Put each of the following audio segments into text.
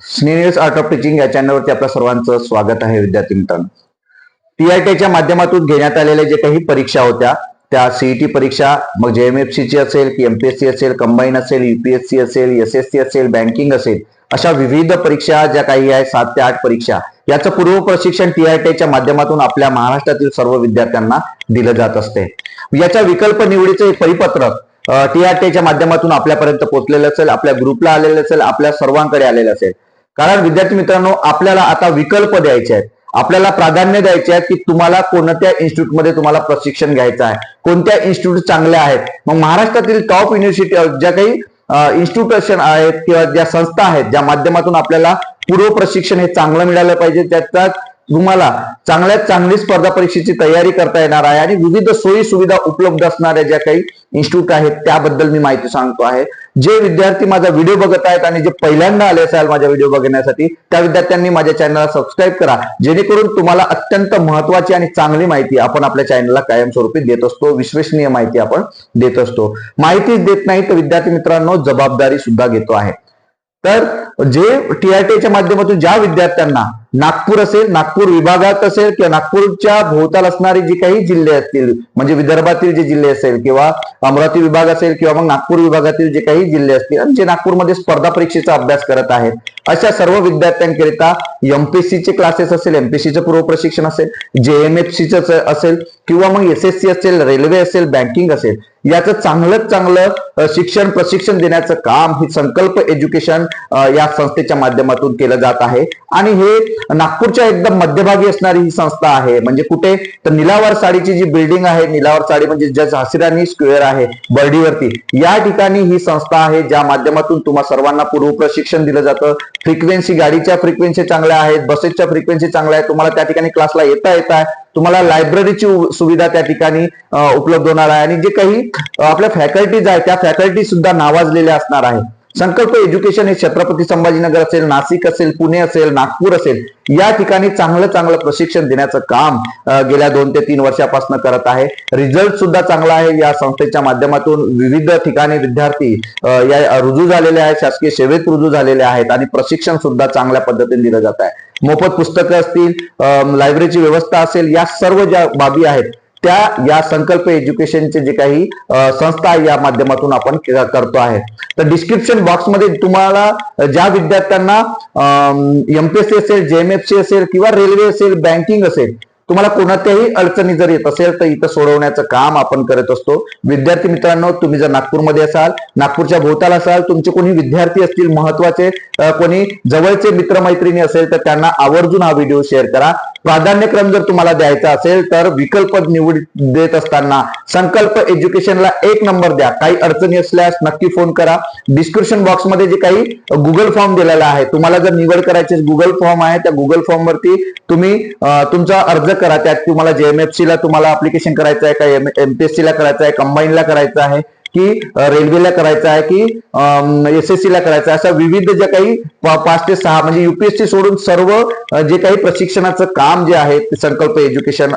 Snell's art of teaching या चॅनलवरती आपल्या सर्वांचं स्वागत आहे विद्यार्थी मित्रांनो. टीआयटीच्या माध्यमातून घेण्यात आलेल्या जे काही परीक्षा होत्या त्या सीईटी परीक्षा मग जेएमएफसीची असेल की एमपीएससी असेल कंबाईन असेल युपीएससी असेल एसएससी असेल बँकिंग असेल अशा विविध परीक्षा ज्या काही आहेत सात ते आठ परीक्षा याचं पूर्व प्रशिक्षण टीआयटीच्या माध्यमातून आपल्या महाराष्ट्रातील सर्व विद्यार्थ्यांना दिलं जात असते. याच्या विकल्प निवडीचं एक परिपत्रक टीआरटीच्या माध्यमातून आपल्यापर्यंत पोहोचलेलं असेल आपल्या ग्रुपला आलेलं असेल आपल्या सर्वांकडे आलेलं असेल. कारण विद्यार्थी मित्रांनो आपल्याला आता विकल्प द्यायचे आहेत. आपल्याला प्राधान्य द्यायचे आहेत की तुम्हाला कोणत्या इन्स्टिट्यूटमध्ये तुम्हाला प्रशिक्षण घ्यायचं आहे कोणत्या इन्स्टिट्यूट चांगल्या आहेत. मग महाराष्ट्रातील टॉप युनिव्हर्सिटी ज्या काही इन्स्टिट्यूशन आहेत किंवा ज्या संस्था आहेत ज्या माध्यमातून आपल्याला पूर्व प्रशिक्षण हे चांगलं मिळालं पाहिजे त्यात तुम्हाला चांगल्यात चांगली स्पर्धा परीक्षेची तयारी करता येणार आहे आणि विविध सोयी सुविधा उपलब्ध असणाऱ्या ज्या काही इन्स्टिट्यूट आहेत त्याबद्दल मी माहिती सांगतो आहे. जे विद्यार्थी माझा व्हिडिओ बघत आहेत आणि जे पहिल्यांदा आले असाल माझ्या व्हिडिओ बघण्यासाठी त्या विद्यार्थ्यांनी माझ्या चॅनलला सबस्क्राईब करा. जेणेकरून तुम्हाला अत्यंत महत्वाची आणि चांगली माहिती आपण आपल्या चॅनलला कायमस्वरूपी देत असतो विश्वसनीय माहिती आपण देत असतो. माहितीच देत नाही तर विद्यार्थी मित्रांनो जबाबदारी सुद्धा घेतो आहे. तर जे टीआरटीच्या माध्यमातून ज्या विद्यार्थ्यांना नागपूर असेल नागपूर विभागात असेल किंवा नागपूरच्या भोवताल असणारे जे काही जिल्हे असतील म्हणजे विदर्भातील जे जिल्हे असेल किंवा अमरावती विभाग असेल किंवा मग नागपूर विभागातील जे काही जिल्हे असतील आणि जे नागपूरमध्ये स्पर्धा परीक्षेचा अभ्यास करत आहेत अशा सर्व विद्यार्थ्यांकरिता एमपीएससीचे क्लासेस असेल एमपीएससीचं पूर्व प्रशिक्षण असेल जेएमएफसीचं असेल किंवा मग एसएससी असेल रेल्वे असेल बँकिंग असेल याचं चांगलं चांगलं शिक्षण प्रशिक्षण देण्याचं काम ही संकल्प एज्युकेशन या संस्थेच्या माध्यमातून केलं जात आहे. आणि हे नागपूरच्या एकदम मध्यभागी असणारी ही संस्था आहे. म्हणजे कुठे? तर निलावर साडीची जी बिल्डिंग आहे निलावर साडी म्हणजे जज हसिरानी स्क्वेअर आहे बर्डीवरती. या ठिकाणी ही संस्था आहे ज्या माध्यमातून तुम्हा सर्वांना पूर्व प्रशिक्षण दिलं जातं. फ्रिक्वेन्सी गाडीच्या फ्रिक्वेन्सी चांगल्या आहेत बसेसच्या फ्रिक्वेन्सी चांगल्या आहेत. तुम्हाला त्या ठिकाणी क्लासला येता येत आहे तुम्हाला लायब्ररीची सुविधा त्या ठिकाणी उपलब्ध होणार आहे. आणि जे काही आपल्या फॅकल्टीज आहेत त्या फॅकल्टी सुद्धा नावाजलेल्या असणार आहे संकल्प एज्युकेशन हे छत्रपती संभाजीनगर असेल नाशिक असेल पुणे असेल नागपूर असेल या ठिकाणी चांगलं चांगलं प्रशिक्षण देण्याचं काम गेल्या दोन ते तीन वर्षापासून करत आहे. रिझल्ट सुद्धा चांगला आहे. या संस्थेच्या माध्यमातून विविध ठिकाणी विद्यार्थी या रुजू झालेले आहेत. शासकीय सेवेत रुजू झालेले आहेत आणि प्रशिक्षण सुद्धा चांगल्या पद्धतीने दिलं जात आहे. मोफत पुस्तकं असतील लायब्ररीची व्यवस्था असेल या सर्व ज्या बाबी आहेत त्या या संकल्प एज्युकेशनचे जे काही संस्था या माध्यमातून आपण करतो आहे. तर डिस्क्रिप्शन बॉक्समध्ये तुम्हाला ज्या विद्यार्थ्यांना एमपीएससी असेल जेएमएफसी असेल किंवा रेल्वे असेल बँकिंग असेल तुम्हाला कोणत्याही अडचणी जर येत असेल तर इथं सोडवण्याचं काम आपण करत असतो. विद्यार्थी मित्रांनो तुम्ही जर नागपूरमध्ये असाल नागपूरच्या भोवताला असाल तुमचे कोणी विद्यार्थी असतील महत्त्वाचे कोणी जवळचे मित्रमैत्रिणी असेल तर त्यांना आवर्जून हा व्हिडिओ शेअर करा. प्राधान्यक्रम जर तुम्हाला द्यायचा असेल तर विकल्प निवड देत असताना संकल्प एज्युकेशनला एक नंबर द्या. काही अडचणी असल्यास नक्की फोन करा. डिस्क्रिप्शन बॉक्समध्ये जे काही गुगल फॉर्म दिलेला आहे तुम्हाला जर निवड करायची गुगल फॉर्म आहे त्या गुगल फॉर्म वरती तुम्ही तुमचा अर्ज करा. त्यात तुम्हाला जेएमएफसी ला तुम्हाला अप्लिकेशन करायचं आहे का एमपीएससी ला करायचं आहे कंबाईनला करायचं आहे. की रेल्वेला करायचं आहे की एस एस ला करायचं आहे. अशा विविध ज्या काही पाच ते सहा म्हणजे युपीएससी सोडून सर्व जे काही प्रशिक्षणाचं काम जे आहे ते संकल्प एज्युकेशन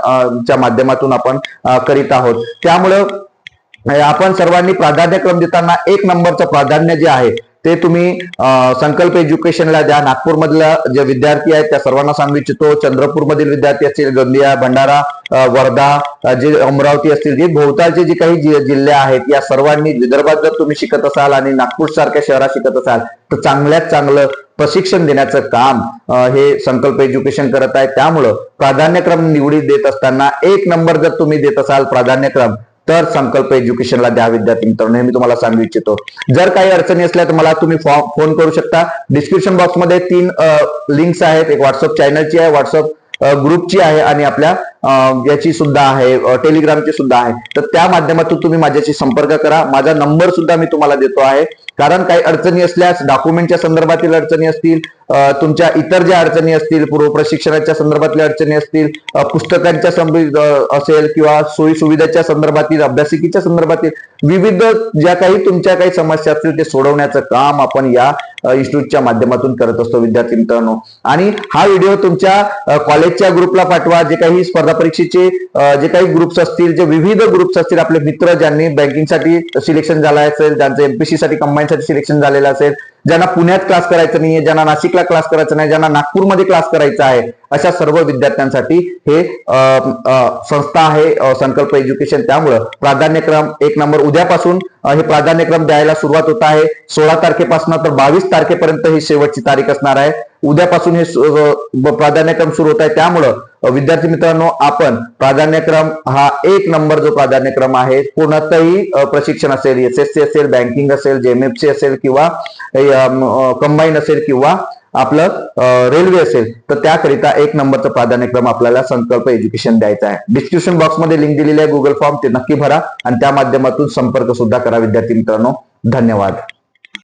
च्या माध्यमातून आपण करीत आहोत. त्यामुळं आपण सर्वांनी प्राधान्यक्रम देताना एक नंबरचं प्राधान्य जे आहे ते तुम्ही संकल्प एज्युकेशनला द्या. नागपूरमधल्या जे विद्यार्थी आहेत त्या सर्वांना सांगू इच्छितो. चंद्रपूरमधील विद्यार्थी असतील गोंदिया भंडारा वर्धा जे अमरावती असतील जे भोवतालचे जे काही जिल्हे आहेत या सर्वांनी विदर्भात जर तुम्ही शिकत असाल आणि नागपूर सारख्या शहरात शिकत असाल तर चांगल्यात चांगलं प्रशिक्षण देण्याचं काम हे संकल्प एज्युकेशन करत आहे त्यामुळं प्राधान्यक्रम निवडी देत असताना एक नंबर जर तुम्ही देत असाल प्राधान्यक्रम तर संकल्प एज्युकेशनला द्या विद्यार्थी मित्रांनो. मी तुम्हाला सांगू इच्छितो. जर काही अडचणी असल्या तर मला तुम्ही फोन करू शकता. डिस्क्रिप्शन बॉक्समध्ये तीन लिंक्स आहेत. एक व्हॉट्सअप चॅनलची आहे व्हॉट्सअप ग्रुपची आहे आणि आपल्या याची सुद्धा आहे टेलिग्रामची सुद्धा आहे. तर त्या माध्यमातून तुम्ही माझ्याशी संपर्क करा. माझा नंबर सुद्धा मी तुम्हाला देतो आहे. कारण काही अडचणी असल्यास डॉक्युमेंटच्या संदर्भातील अडचणी असतील तुमच्या इतर ज्या अडचणी असतील पूर्व प्रशिक्षणाच्या संदर्भातल्या अडचणी असतील पुस्तकांच्या असेल किंवा सोयी सुविधाच्या संदर्भातील अभ्यासिकेच्या संदर्भातील विविध ज्या काही तुमच्या काही समस्या असतील ते सोडवण्याचं काम आपण या इन्स्टिट्यूटच्या माध्यमातून करत असतो विद्यार्थी मित्रांनो. आणि हा व्हिडिओ तुमच्या कॉलेजच्या ग्रुपला पाठवा. जे काही स्पर्धा परीक्षेचे जे काही ग्रुप्स असतील जे विविध ग्रुप्स असतील आपले मित्र ज्यांनी बँकिंगसाठी सिलेक्शन झाला असेल ज्यांचं एमपीसी साठी कंबाईन साठी सिलेक्शन झालेलं असेल ज्यांना पुण्यात क्लास करायचं नाहीये ज्यांना नाशिकला क्लास करायचा नाही ज्यांना नागपूरमध्ये क्लास करायचा आहे अशा सर्व विद्यार्थ्यांसाठी हे संस्था आहे संकल्प एज्युकेशन त्यामुळं प्राधान्यक्रम एक नंबर उद्यापासून हे प्राधान्यक्रम द्यायला सुरुवात होत आहे. सोळा तारखेपासून तर बावीस तारखेपर्यंत ही शेवटची तारीख असणार आहे. उद्यापासून हे प्राधान्यक्रम सुरू होत आहे. त्यामुळं विद्यार्थी मित्रांनो आपण प्राधान्यक्रम हा एक नंबर जो प्राधान्यक्रम आहे पूर्णतही प्रशिक्षण असेल एस एस सी असेल बँकिंग असेल जेएमएफसी असेल किंवा कंबाईन असेल किंवा आपलं रेल्वे असेल तर त्याकरिता एक नंबरचा प्राधान्यक्रम आपल्याला संकल्प एज्युकेशन द्यायचा आहे. डिस्क्रिप्शन बॉक्समध्ये लिंक दिलेली आहे गुगल फॉर्म ते नक्की भरा आणि त्या माध्यमातून संपर्क सुद्धा करा विद्यार्थी मित्रांनो. धन्यवाद.